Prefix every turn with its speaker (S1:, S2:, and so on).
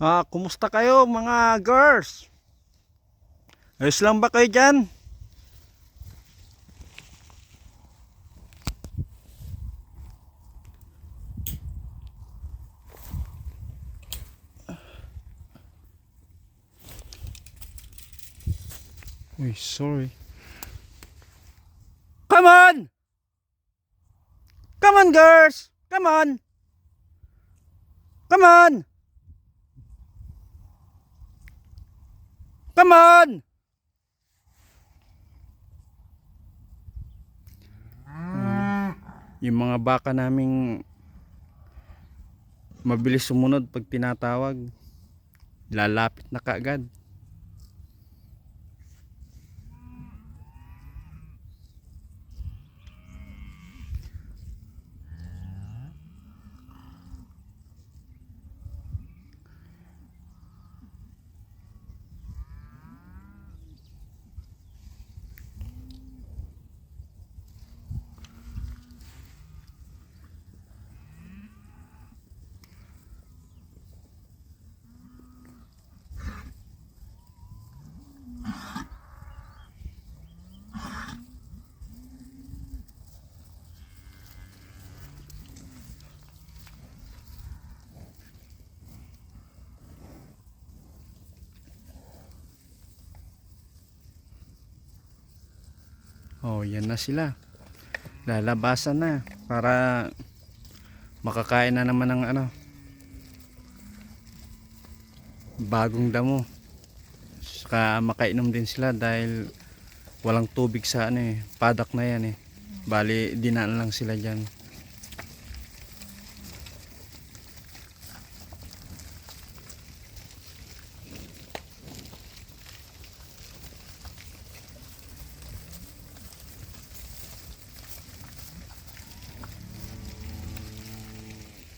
S1: Ah, kumusta kayo mga girls? Ayos lang ba kayo dyan? Uy, sorry. Come on! Come on, girls! Come on! Come on! Come on! Yung mga baka naming mabilis sumunod pag tinatawag. Lalapit na kaagad. Oh, yan na sila. Lalabasan na para makakain na naman ng ano bagong damo. Saka makainom din sila dahil walang tubig sa ano eh, padak na yan eh. Bali, dinaan lang sila diyan.